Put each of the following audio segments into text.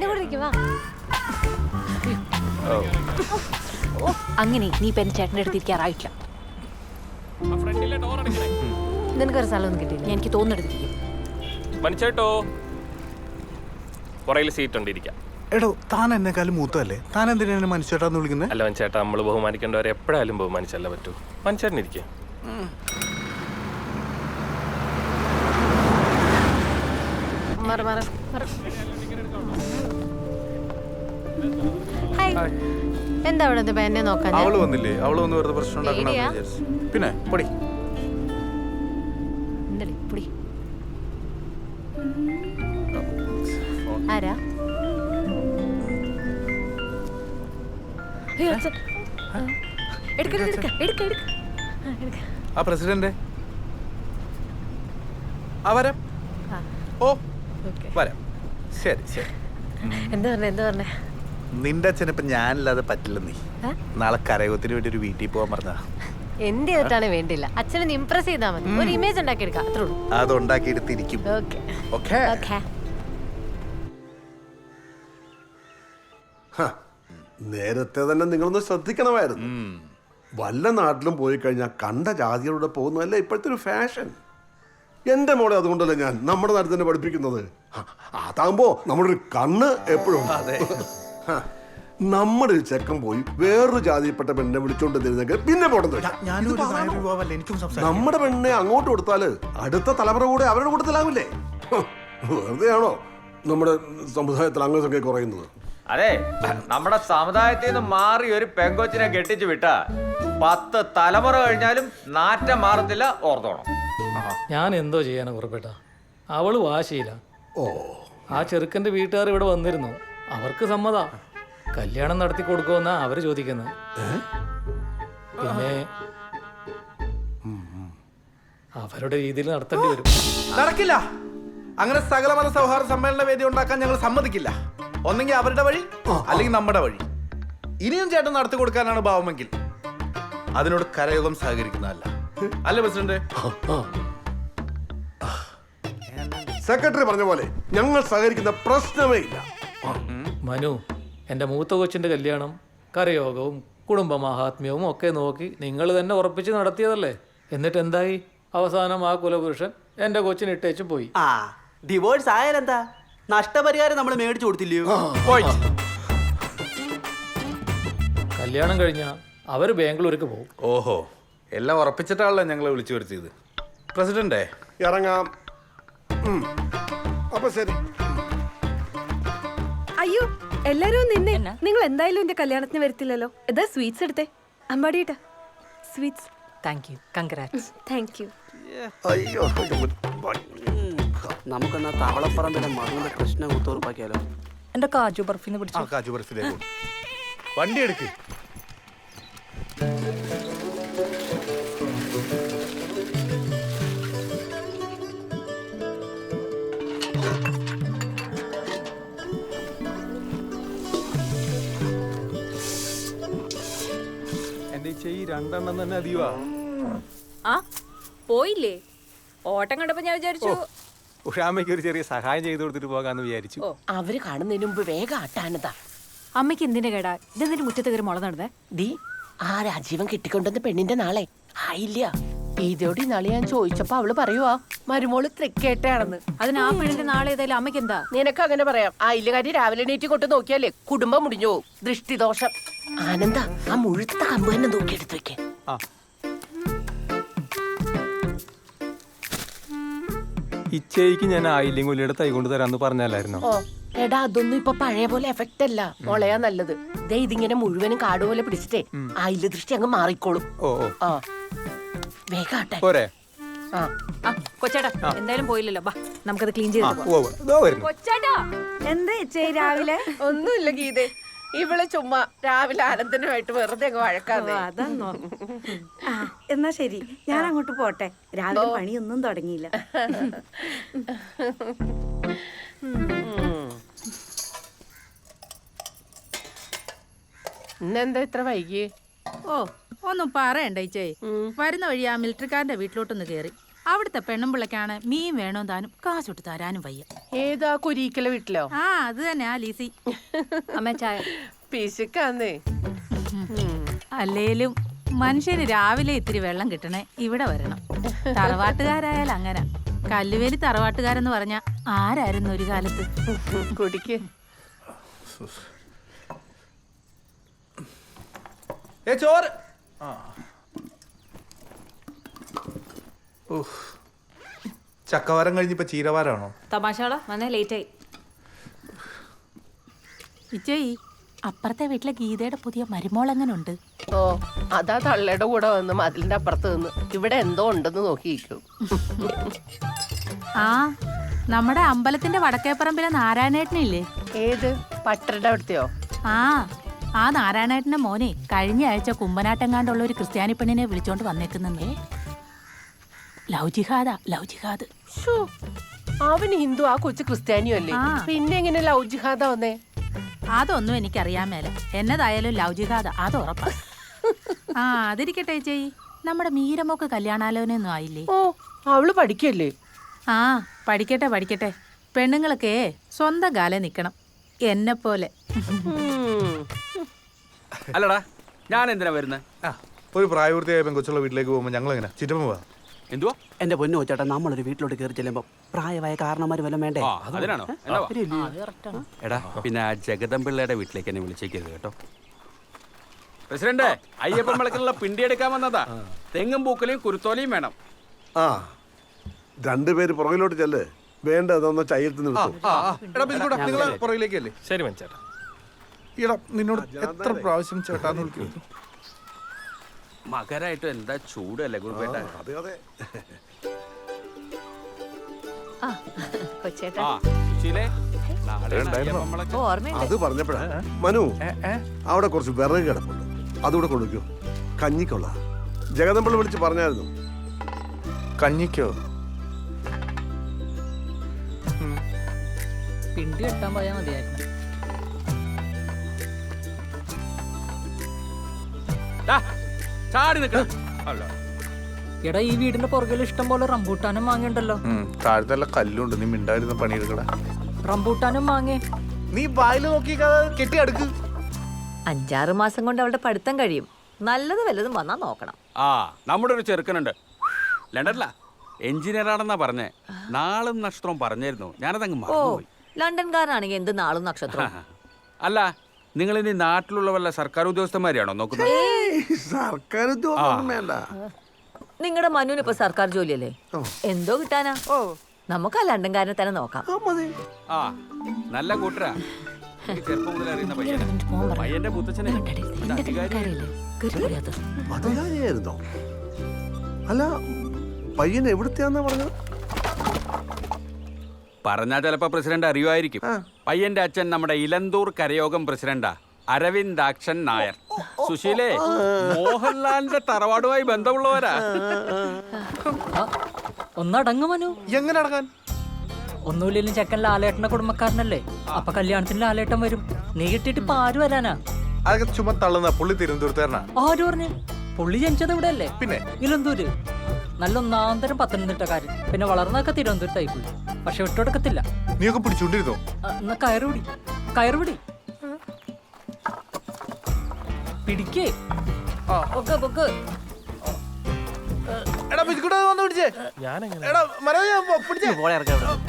എന്റെ കൂടെ ഇരിക്കും വാ. ഓ. അങ്ങനെ നീ ഇപ്പൊ എന്റെ ചേട്ടന്റെ അടുത്ത് ഇരിക്കാറായിട്ടില്ല നിനക്കൊരു സ്ഥലമൊന്നും കിട്ടിയില്ല. എനിക്ക് തോന്നെടുത്തിരിക്കും മനുച്ചേട്ടോ പുറയിൽ സീറ്റ് ഉണ്ട് ഇരിക്കാം. എടോ താൻ എന്നെക്കാളും മൂത്തല്ലേ താൻ എന്തിനാ എന്നെ മനുഷ്യട്ടാന്ന് വിളിക്കുന്നത് അല്ല മനുച്ചേട്ടാ നമ്മൾ ബഹുമാനിക്കേണ്ടവരെ എപ്പോഴായാലും ബഹുമാനിച്ചല്ല പറ്റൂ. മനുച്ചേട്ടൻ ഇരിക്കുക മാറ് മാറ് മാറ്. ഹായ് എന്താ അവിടെ ഇത് എന്നെ നോക്കാൻ? അവൾ വന്നില്ലേ? അവൾ വന്ന് വെറുതെ പ്രശ്നം? വിചാരിച്ചു. പിന്നെ പൊടി. എന്തടി പൊടി. ആരാ? അയ്യോ, അച്ഛൻ. ആ. എടുക്ക്, എടുക്ക്, എടുക്ക്, എടുക്ക്, എടുക്ക്. ആ, എടുക്ക്. ആ പ്രസിഡന്റ്. ആ വരാം. ആ, ഓ ഓക്കേ. വരാം. ശരി ശരി. എന്താ പറഞ്ഞേ എന്താ പറഞ്ഞേ? നിന്റെ അച്ഛൻ ഇപ്പൊ ഞാനില്ലാതെ പറ്റില്ല നീ. നാളെ കരയോഗത്തിന് വേണ്ടി ഒരു വീട്ടിൽ പോകാൻ പറഞ്ഞാ എന്ത് ചെയ്തിട്ടാണ് വേണ്ടില്ല. അച്ഛനെ ഇംപ്രസ് ചെയ്താൽ മതി. ഒരു ഇമേജ് ഉണ്ടാക്കി എടുക്കാം അത്രേ ഉള്ളൂ. അത് ഓക്കെ. നേരത്തെ തന്നെ നിങ്ങളൊന്ന് ശ്രദ്ധിക്കണമായിരുന്നു. വല്ല നാട്ടിലും പോയി കഴിഞ്ഞാൽ കണ്ട ജാതികളുടെ പോകുന്നതല്ല ഇപ്പോഴത്തെ ഒരു ഫാഷൻ എന്റെ മോളെ അതുകൊണ്ടല്ല ഞാൻ നമ്മുടെ നാട്ടിൽ തന്നെ പഠിപ്പിക്കുന്നത്. അതാകുമ്പോ നമ്മുടെ ഒരു കണ്ണ് എപ്പോഴും ഹ, നമ്മുടെ ഒരു ചെക്കൻ പോയി വേറൊരു ജാതിയിൽപ്പെട്ട പെണ്ണെ വിളിച്ചോണ്ട് തരുന്നെങ്കിൽ പിന്നെ പോട്ടെന്ന് വെക്കാം. ഞാനും ഒരു നായർ യുവാവല്ലേ എനിക്കും സംസാരിക്കാം. നമ്മുടെ പെണ്ണെ അങ്ങോട്ട് കൊടുത്താൽ അടുത്ത തലമുറ കൂടെ അവരുടെ കൂട്ടത്തിലാവില്ലേ? വെറുതെ വെറുതെയാണോ നമ്മുടെ സമുദായത്തിൽ അംഗസംഖ്യ കുറയുന്നത്? അതെ നമ്മുടെ സമുദായത്തിൽ നിന്ന് മാറി ഒരു പെങ്കൊച്ചിനെ കെട്ടിച്ചു വിട്ട പത്ത് തലമുറ കഴിഞ്ഞാലും നാറ്റം മാറത്തില്ല ഓർത്തോണം. ഞാൻ എന്തോ ചെയ്യാനാ കുറിപ്പേട്ട അവൾ വാശിയില്ല ഓ. ആ ചെറുക്കന്റെ വീട്ടുകാർ ഇവിടെ വന്നിരുന്നു. അവർക്ക് സമ്മത. കല്യാണം നടത്തി കൊടുക്കുമെന്നാ അവർ ചോദിക്കുന്നത് പിന്നെ അവരുടെ രീതിയിൽ നടത്തേണ്ടി വരും. നടക്കില്ല. അങ്ങനെ സകലമത സൗഹാർദ്ദ സമ്മേളന വേദി ഉണ്ടാക്കാൻ ഞങ്ങൾ സമ്മതിക്കില്ല. ഒന്നെങ്കിൽ അവരുടെ വഴി അല്ലെങ്കിൽ നമ്മുടെ വഴി. ഇനിയും ചേട്ടൻ നടത്തി കൊടുക്കാനാണ് ഭാവമെങ്കിൽ അതിനോട് കരയോഗം സഹകരിക്കുന്നതല്ല. അല്ലേ പ്രസിഡന്റ്? സെക്രട്ടറി പറഞ്ഞ പോലെ ഞങ്ങൾ സഹകരിക്കുന്ന പ്രശ്നമേ ഇല്ല. മനു എന്റെ മൂത്ത കൊച്ചിന്റെ കല്യാണം കരയോഗവും കുടുംബ മാഹാത്മ്യവും ഒക്കെ നോക്കി നിങ്ങൾ തന്നെ ഉറപ്പിച്ച് നടത്തിയതല്ലേ? എന്നിട്ട് എന്തായി? അവസാനം ആ കുലപുരുഷൻ എന്റെ കൊച്ചിന് ഇട്ടേച്ച് പോയി. ആ ഡിവോഴ്സ് ആയാലെന്താ? നഷ്ടപരിഹാരം നമ്മൾ മേടിച്ചു കൊടുത്തില്ലയോ? കല്യാണം കഴിഞ്ഞ അവർ ബാംഗ്ലൂർക്ക് പോകും. ഓഹോ എല്ലാം ഉറപ്പിച്ചിട്ടാണല്ലോ ഞങ്ങളെ വിളിച്ചു വരുത്തിയത്. പ്രസിഡന്റേ ഇറങ്ങാം. അപ്പൊ ശരി. എല്ലാരും നിന്നെ നിങ്ങൾ എന്തായാലും എന്റെ കല്യാണത്തിന് വരത്തില്ലല്ലോ. ഇതാ സ്വീറ്റ്സ് എടുത്തേ. അമ്പാടിയേട്ടാ sweets thank you congrats thank you അയ്യോ നമുക്കെന്നാ താവളപ്പറമ്പിലെ മകളുടെ കൃഷ്ണ ഉറപ്പാക്കിയാലോ? എന്റെ കാജു ബർഫിന്ന് ആ പിടിച്ചു കാജു ബർഫിലേക്ക് കൊടു. വണ്ടി എടുക്ക്. രണ്ടെണ്ണം തന്നെ അധികവാ ആ പോയില്ലേ? ഓട്ടം കണ്ടപ്പോ ഞാൻ വിചാരിച്ചു. ഉഷാമ്മയ്ക്ക് ഒരു ചെറിയ സഹായം ചെയ്തു കൊടുത്തിട്ട് പോകാന്ന് വിചാരിച്ചു. അവർ കാണുന്നതിന് മുമ്പ് വേഗം ആട്ടാനതാ. അമ്മയ്ക്ക് എന്തിന്റെ കേടാ? ഇതെന്തിനു മുറ്റത്ത് കയറി മുള നടന്നേ? ദീ ആ രാജീവൻ കെട്ടിക്കൊണ്ടുവന്ന പെണ്ണിന്റെ നാളെ? ആയില്ല. ഇതോടെ നാളെ ഞാൻ ചോദിച്ചപ്പോ അവൾ പറയുവാ മരുമോൾ തൃക്കേട്ടയാണെന്ന്. അതിന് ആ പെണ്ണിന്റെ നാളെ ഏതായാലും അമ്മയ്ക്ക് എന്താ? നിനക്ക് അങ്ങനെ പറയാം. ആയില്ലുകാരി രാവിലെ എണീറ്റ് കൊട്ട് നോക്കിയാലേ കുടുംബം മുടിഞ്ഞു ദൃഷ്ടിദോഷം. ആനന്ദ ആ മുഴുത്ത കമ്പ് തന്നെ നോക്കി എടുത്തു വെക്കേ. ഇച്ചയ്ക്ക് ഞാൻ ആയില്ലെങ്കിൽ കൊല്ലിയുടെ തൈ കൊണ്ട് തരാന്ന് പറഞ്ഞല്ലായിരുന്നോ ഓ എടാ അതൊന്നും ഇപ്പൊ പഴയ പോലെ എഫക്റ്റ് അല്ല. മുളയാ നല്ലത്. ദേ ഇതിങ്ങനെ മുഴുവനും കാട് പോലെ പിടിച്ചിട്ടേ ആയില്ല ദൃഷ്ടി അങ്ങ് മാറിക്കോളും. ഓ ഓ. ആ. വേഗാട്ടെ പോരെ. ആ. ആ കൊച്ചേട്ടാ എന്തായാലും പോയില്ലല്ലോ. ബാ നമുക്കത് ക്ലീൻ ചെയ്ത് ആ ഓ ഓ, ദോ വരുന്നു. കൊച്ചാട്ടാ എന്താ രാവിലെ? ഒന്നുമില്ല ഗീതേ. ഇവൾ ചുമ്മാ രാവിലെ ആനന്ദനുമായിട്ട് വെറുതെ അങ്ങ് വഴക്കാതെ അതാന്നോ. ആ എന്നാ ശരി. ഞാൻ അങ്ങോട്ട് പോട്ടെ. രാവിലെ പണിയൊന്നും തുടങ്ങിയില്ല. ഇന്നെന്താ ഇത്ര വൈകി? ഓ ഒന്നും പറയണ്ട ഇച്ചേ. വരുന്ന വഴി ആ മിലിറ്ററിക്കാരന്റെ വീട്ടിലോട്ടൊന്ന് കയറി അവിടുത്തെ പെണ്ണുമ്പിള്ളക്കാണ് മീൻ വേണോ താനും കാശൊട്ട് തരാനും വയ്യ. ഏതാ കുരീക്കല വീട്ടിലോ? ആ അത് തന്നെ ആ ലീസി. അമ്മ ചായ. പിശുക്കാന്നേ. അല്ലേലും മനുഷ്യന് രാവിലെ ഇത്തിരി വെള്ളം കിട്ടണേ ഇവിടെ വരണം. തറവാട്ടുകാരായാൽ അങ്ങനെ. കല്ലുവേലി തറവാട്ടുകാരെന്ന് പറഞ്ഞ ആരായിരുന്നു ഒരു കാലത്ത്? കുടിക്ക്. ഏ ചോറ്. ആ. ഉഫ്. ചക്കവാരം കഴിഞ്ഞിപ്പോ ചീരവാരാണോ? തമാശകളാ. വന്നേ ലേറ്റ് ആയി. ഇച്ചേയി അപ്പുറത്തെ വീട്ടിലെ ഗീതയുടെ പുതിയ മരുമോൾ എങ്ങനെ ഉണ്ട് ഓ അതാ തള്ളയുടെ കൂടെ വന്ന് മതിലിന്റെ അപ്പുറത്ത് നിന്ന്. ഇവിടെ എന്തോ ഉണ്ടെന്ന് നോക്കിയിരിക്കും. ആ നമ്മുടെ അമ്പലത്തിന്റെ വടക്കേപ്പറമ്പിലെ നാരായണേട്ടനില്ലേ? ഏത്? പട്ടരുടെ അവിടുത്തെയോ? ആ ആ നാരായണേട്ടന്റെ മോനെ കഴിഞ്ഞ ആഴ്ച കുമ്പനാട്ടെങ്ങാണ്ടുള്ള ഒരു ക്രിസ്ത്യാനി പെണ്ണിനെ വിളിച്ചോണ്ട് വന്നേക്കുന്നേ ലവ് ജിഹാദാ ലവ് ജിഹാദ് അവന് ഹിന്ദു ആ കൊച്ചു ക്രിസ്ത്യാനിയും അല്ലേ? പിന്നെ എങ്ങനെ ലവ് ജിഹാദ വന്നേ? അതൊന്നും എനിക്കറിയാൻ മേല. എന്നതായാലും ലവ് ജിഹാദ അത് ഉറപ്പാ. ആ അതിരിക്കട്ടെ ചേച്ചി. നമ്മുടെ മീരമോക്ക് കല്യാണാലോനൊന്നും ആയില്ലേ? ഓ അവൾ പഠിക്കല്ലേ? ആ പഠിക്കട്ടെ പഠിക്കട്ടെ. പെണ്ണുങ്ങളൊക്കെ സ്വന്തം കാലം നിക്കണം. എന്നെ പോലെ. അല്ലടാ ഞാൻ എന്തിനാ വരുന്നത് ഒരു പ്രായപൂർത്തിയായ പെൺകൊച്ചുള്ള വീട്ടിലേക്ക് പോകുമ്പോൾ ഞങ്ങൾ എങ്ങനെ ചിറ്റമ്മ പോവാ? എന്തുവാ? എന്റെ പൊന്നു ചേട്ടാ നമ്മളൊരു വീട്ടിലോട്ട് കയറി ചെല്ലുമ്പോ പ്രായമായ കാരണന്മാര് വല്ലതും വേണ്ടേ? അതിനാണോ? എടാ പിന്നെ ജഗദമ്പിള്ളയുടെ വീട്ടിലേക്ക് എന്നെ വിളിച്ചേക്കരുത് കേട്ടോ. പ്രസിഡന്റ് അയ്യപ്പൻ വിളക്കിലുള്ള പിണ്ടി എടുക്കാൻ വന്നതാ. തെങ്ങും പൂക്കലയും കുരുത്തോലയും വേണം. ആ രണ്ടുപേര് പുറകിലോട്ട് ചെല്ല്. വേണ്ട അതൊന്ന് ചയ്യത്ത് നിർത്തും പുറകിലേക്കല്ലേ ശരി എടാ നിന്നോട് എത്ര പ്രാവശ്യം ചേട്ടാന്ന് വിളിക്കുന്നു? മകരായിട്ട് എന്താ ചൂടല്ലേ ഗുരു അതെ അതെ. കൊച്ചേട്ടാ. ആ സുശീലേ നാളെ ഉണ്ടായിരുന്നോ? അയ്യപ്പൻ വിളക്ക്. ഓർമ്മയുണ്ട്. അത് പറഞ്ഞപ്പോഴാ. മനു അവിടെ കുറച്ച് വിറക് കിടപ്പുണ്ട്. അതുകൂടെ കൊടുക്കോ കഞ്ഞിക്കൊള്ള. ജഗദമ്പിള്ള വിളിച്ച് പറഞ്ഞായിരുന്നു. കഞ്ഞിക്കോ? പിണ്ടി കെട്ടാൻ പോയാൽ മതിയായിരുന്നു. ചാടി നിൽക്കണം. അല്ല. എടാ ഈ വീടിന്റെ പുറകിൽ ഇഷ്ടം പോലെ റംബൂട്ടാനും മാങ്ങയുണ്ടല്ലോ. ഉം, താഴത്തെ കല്ലുണ്ട്. നീ മിണ്ടായിരുന്ന പണിയെടുക്കട. റംബൂട്ടാനും മാങ്ങേ. നീ വായിൽ നോക്കി കെട്ടി അടുക്ക്. അഞ്ചാറ് മാസം കൊണ്ട് അവളുടെ പഠിത്തം കഴിയും. നല്ലത് വല്ലതും വന്നാ നോക്കണം. ആ നമ്മുടെ ഒരു ചെറുക്കനുണ്ട്. ലണ്ടനില. എഞ്ചിനീയർ ആണെന്നാ പറഞ്ഞേ. നാളും നക്ഷത്രവും പറഞ്ഞിരുന്നു. ഞാനതങ്ങ് അങ്ങ് മറന്നുപോയി. ലണ്ടൻകാരനാണെങ്കിൽ എന്ത് നാളും നക്ഷത്രം അല്ല നിങ്ങൾ ഇനി നാട്ടിലുള്ള വല്ല സർക്കാർ ഉദ്യോഗസ്ഥന്മാരെയാണോ നോക്കുന്നത്? സർക്കാർ വേണ്ട. നിങ്ങളുടെ മനുവിന് ഇപ്പൊ സർക്കാർ ജോലിയല്ലേ? എന്തോ കിട്ടാനാ? ഓ. നമുക്ക് ആ ലണ്ടൻകാരനെ തന്നെ നോക്കാം. ആ നല്ല കൂട്ടരാ. ചെറുപ്പം മുതൽ അറിയുന്ന പയ്യന്റെ മുത്തച്ഛനെ അധികാരിയായിരുന്നു. അല്ല പയ്യൻ എവിടുത്തെയാന്നാ പറഞ്ഞത്? പറഞ്ഞാ ചിലപ്പോ പ്രസിഡന്റ് അറിയുമായിരിക്കും. പയ്യന്റെ അച്ഛൻ നമ്മുടെ ഇലന്തൂർ കരയോഗം പ്രസിഡന്റാ. അരവിന്ദാക്ഷൻ നായർ. സുശീലേ മോഹൻലാലിന്റെ തറവാടുമായി ബന്ധമുള്ളവരാ. ഒന്നടങ്ങു മനു. എങ്ങനെ അടങ്ങാൻ? ഒന്നുമില്ലെങ്കിലും ചെക്കൻ ലാലേട്ടന്റെ കുടുംബക്കാരനല്ലേ? അപ്പൊ കല്യാണത്തിന് ലാലേട്ടൻ വരും. നീ കിട്ടിട്ട് ഇപ്പൊ ആര് വരാനാ? അതൊക്കെ ചുമ്മാ തള്ളുന്ന പുള്ളി തിരുവനന്തപുരത്തുകാരനാ. ആര് പറഞ്ഞു? പുള്ളി ജനിച്ചത് ഇവിടെ അല്ലേ പിന്നെ? ഇലന്തൂര്. നല്ല ഒന്നാന്തരം പത്തനംതിട്ടക്കാരൻ പിന്നെ വളർന്നൊക്കെ തിരുവനന്തപുരത്തായി പോയി. പക്ഷെ വിട്ടുകൊടുക്കത്തില്ല നീയൊക്കെ പിടിച്ചോണ്ടിരുന്നോ എന്നാ കയറുപിടി കയറുപിടി പിടിക്കേ. പൊക്ക് പൊക്ക്. എടാ ബിസ്കൂട്ട് വന്ന് പിടിച്ചേ. ഞാനെങ്ങനെ? എടാ മനോജ് പോ- പിടിച്ചേ. പോളെ ഇറക്കാം.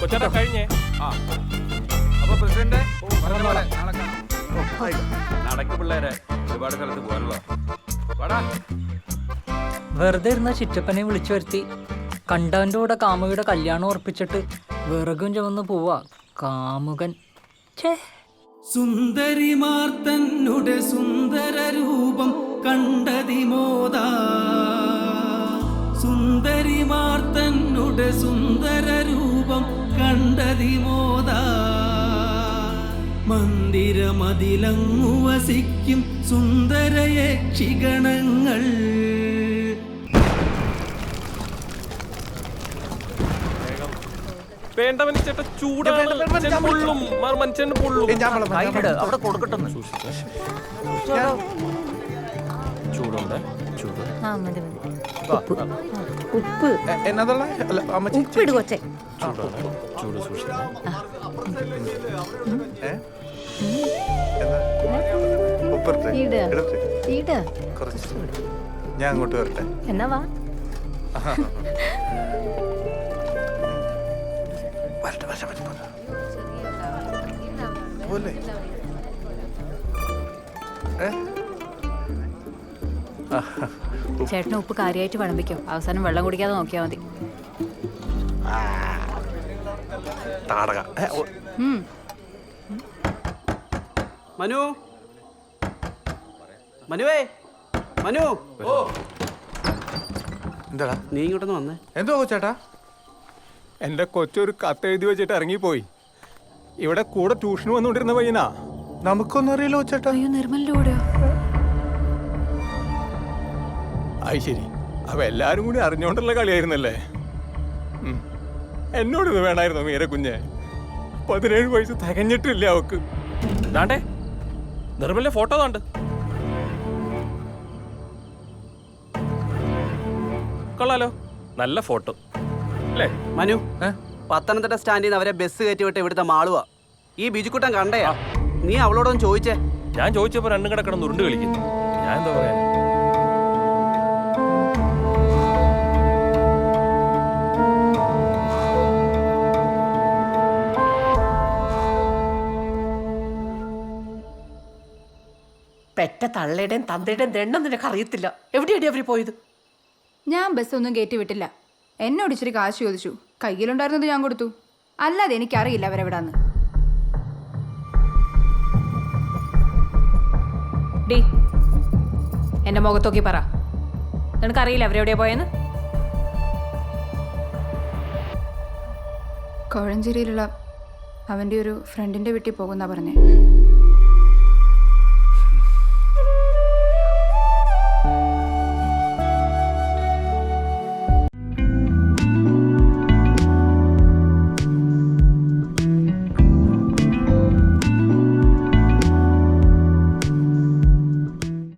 കൊച്ചേട്ടാ കഴിഞ്ഞേ. ആ. അപ്പൊ പ്രസിഡന്റ് നടക്ക് പിള്ളേരെ. ഒരുപാട് സ്ഥലത്ത് പോകാനുള്ള വാടാ. വെറുതെ ഇരുന്ന ചിറ്റപ്പനെ വിളിച്ചു വരുത്തി. കണ്ടവന്റെ കൂടെ കാമുകിയുടെ കല്യാണം ഉറപ്പിച്ചിട്ട് വിറകും ചുമന്ന് പോവാ. കാമുകൻ. ഛേ. സുന്ദരിമാർ തന്നെ സുന്ദര രൂപം കണ്ടതിമോദ. സുന്ദരിമാർ തന്നെ സുന്ദര രൂപം കണ്ടതിമോദ. മന്ദിരമതിലങ്ങു വസിക്കും സുന്ദര യക്ഷിഗണങ്ങൾ ചേട്ട ചൂടാണ്. മനുഷ്യൻ പൊള്ളും. മാ- മനുഷ്യൻ പൊള്ളും. ഏയ് ഞാൻ വെള്ളം ഞാൻ കൈയിട്, വെള്ളം. അവിടെ കൊടുക്കട്ടെ ചൂടുണ്ട്. ചൂട്. ആ മതി മതി. ഉപ്പ്. എ- എന്നതുള്ള അല്ല അമ്മച്ചി ഉപ്പിട് കൊച്ചേ. ചൂട് സൂക്ഷിക്കണം ഏ? എന്നാ? ഉപ്പിട്ടെ ഇട്. എടുത്ത്. ഈട്. കുറച്ച്. ഞാൻ അങ്ങോട്ട് വരട്ടെ. എന്നാ വാ. പോലെ ചേട്ടന് ഉപ്പ് കാര്യമായിട്ട് വിളമ്പിക്കോ അവസാനം വെള്ളം കുടിക്കാതെ നോക്കിയാൽ മതി. മനു? മനുവേ? മനു? ഓ. എന്താടാ നീ ഇങ്ങോട്ടൊന്ന് വന്നേ. എന്തോ ചേട്ടാ എന്റെ കൊച്ചൊരു കത്ത് എഴുതി വെച്ചിട്ട് ഇറങ്ങിപ്പോയി. ഇവിടെ കൂടെ ട്യൂഷന് വന്നുകൊണ്ടിരുന്ന പയ്യനാ. നമുക്കൊന്നും അറിയില്ലോ ചേട്ടാ അയ്യോ നിർമ്മലിന്റെ കൂടെയോ അത് ശരി. അവ എല്ലാരും കൂടി അറിഞ്ഞോണ്ടുള്ള കളിയായിരുന്നല്ലേ? ഉം. എന്നോടിത് വേണമായിരുന്നു മീര കുഞ്ഞെ? പതിനേഴ് വയസ്സ് തികഞ്ഞിട്ടില്ല അവക്ക്. ദാണ്ടേ നിർമ്മലിന്റെ ഫോട്ടോ കണ്ട് കൊള്ളാലോ. നല്ല ഫോട്ടോ. അല്ലേ? മനു? പത്തനംതിട്ട സ്റ്റാൻഡിൽ നിന്ന് അവരെ ബസ് കയറ്റി വിട്ട് ഇവിടുത്തെ മാളുവാ. ഈ ബിജുക്കുട്ടൻ കണ്ടയാ? നീ അവളോടൊന്ന് ചോദിച്ചേ. ഞാൻ ചോദിച്ചപ്പോ രണ്ടും കൂടെ കിടന്ന് ഉരുണ്ട് കളിക്കുന്നു ഞാൻ എന്താ പറയാ? പെറ്റ തള്ളയുടെയും തന്തയുടെയും ദണ്ണം നിനക്ക് അറിയത്തില്ല എവിടെയാണ് അവർ പോയത്? ഞാൻ ബസ് ഒന്നും കയറ്റി വിട്ടില്ല. എന്നോട് ഇച്ചിരി കാശ് ചോദിച്ചു. കയ്യിലുണ്ടായിരുന്നത് ഞാൻ കൊടുത്തു. അല്ലാതെ എനിക്കറിയില്ല അവരെവിടാന്ന്. ഡി എന്റെ മുഖത്തോക്കി പറ. നിനക്കറിയില്ല അവരെവിടെയാ പോയെന്ന്? കോഴഞ്ചേരിയിലുള്ള അവന്റെ ഒരു ഫ്രണ്ടിന്റെ വീട്ടിൽ പോകുന്ന പറഞ്ഞേ.